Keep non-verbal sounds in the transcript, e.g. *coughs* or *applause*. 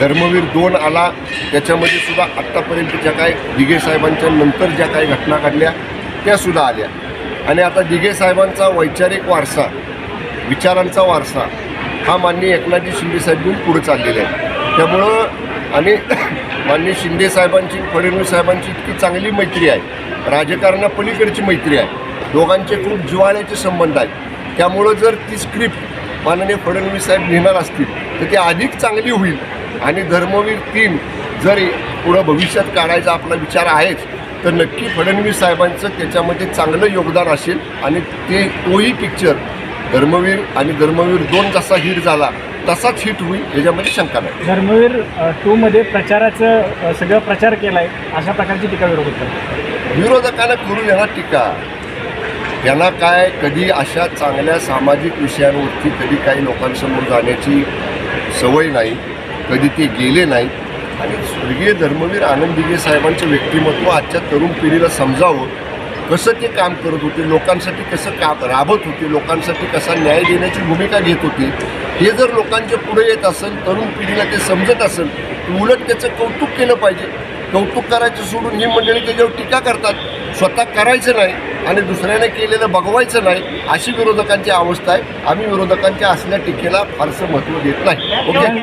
धर्मवीर दोन आला त्याच्यामध्ये सुद्धा आत्तापर्यंत ज्या काय दिघे साहेबांच्या नंतर ज्या काही घटना घडल्या त्यासुद्धा आल्या. आणि आता दिघे साहेबांचा वैचारिक वारसा विचारांचा वारसा हा माननीय एकनाथजी शिंदे साहेब घेऊन पुढे चाललेला आहे. त्यामुळं आणि *coughs* माननीय शिंदे साहेबांची फडणवीस साहेबांची इतकी चांगली मैत्री आहे. राजकारणापलीकडची मैत्री आहे. दोघांचे खूप जिव्हाळ्याचे संबंध आहेत. त्यामुळं जर ती स्क्रिप्ट माननीय फडणवीस साहेब लिहिणार असतील तर ती अधिक चांगली होईल. आणि धर्मवीर तीन जर पुढं भविष्यात काढायचा आपला विचार आहेच तर नक्की फडणवीस साहेबांचं त्याच्यामध्ये चांगलं योगदान असेल. आणि ते तोही पिक्चर धर्मवीर आणि धर्मवीर दोन जसा हिट झाला तसाच हिट होईल याच्यामध्ये शंका नाही. धर्मवीर टू मध्ये प्रचाराचं सगळं प्रचार केलाय अशा प्रकारची टीका विरोध करतात विरोधकांना करू देणार टीका. यांना काय कधी अशा चांगल्या सामाजिक विषयांवरती कधी काही लोकांसमोर जाण्याची सवय नाही कधी ते गेले नाही. आणि स्वर्गीय धर्मवीर आनंद दिघे साहेबांचं व्यक्तिमत्व आजच्या तरुण पिढीला समजावं कसं ते काम करत होते लोकांसाठी कसं काम राबत होते लोकांसाठी कसा न्याय देण्याची भूमिका घेत होते हे जर लोकांच्या पुढे येत असेल तरुण पिढीला ते समजत असेल तर उलट त्याचं कौतुक केलं पाहिजे. कौतुक करायचं सोडून ही मंडळी त्याच्यावर टीका करतात स्वतः करायचं नाही. आणि दुसऱ्याने केलेलं बघवायचं नाही अशी विरोधकांची अवस्था आहे. आम्ही विरोधकांच्या असल्या टीकेला फारसं महत्त्व देत नाही. ओके?